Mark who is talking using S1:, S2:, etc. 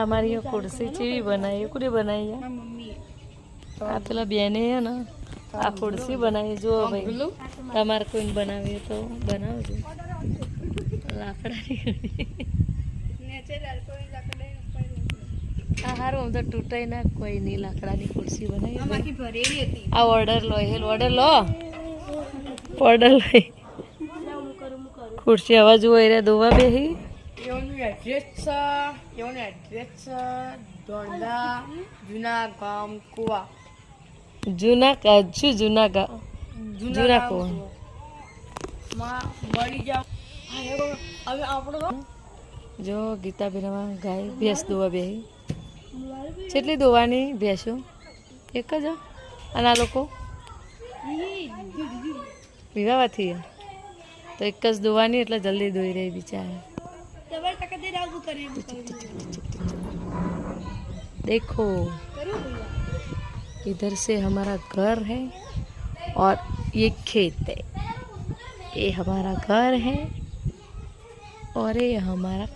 S1: અમારી ખુરશી ચેવી બનાવી કુડે બનાવી. આ પેલા બેને હે ને આ ખુરશી બનાવી. જુઓ ભાઈ તમારે કોઈને બનાવી તો બનાવજો. લાકડાની
S2: કોઈ
S1: આ સારું આમ તો તૂટાઈ ના કોઈ નહીં લાકડાની ખુરશી બનાવી આ ઓર્ડર લો હેલ ઓર્ડર લો. ઓર્ડર લઈ ખુરશી હવા જુઓ એ ધોવા બેહી.
S2: એઓનું એડ્રેસ છે એઓનું એડ્રેસ છે દોંડા જૂના ગામ કુવા
S1: જૂના શું જૂના ગા જૂના કુવા.
S2: માં મળી જાવ હવે આપણો
S1: જો ગીતાબેનમાં ગાય ભેંસ દોવા બેહી. કેટલી દોવાની ભેંસો એક જ? અને આ લોકો? વિવાહથી તો એક જ દોવાની એટલે જલ્દી દોઈ રહી બિચારા. देखो इधर से हमारा घर है और ये खेत है। ये हमारा घर है और ये हमारा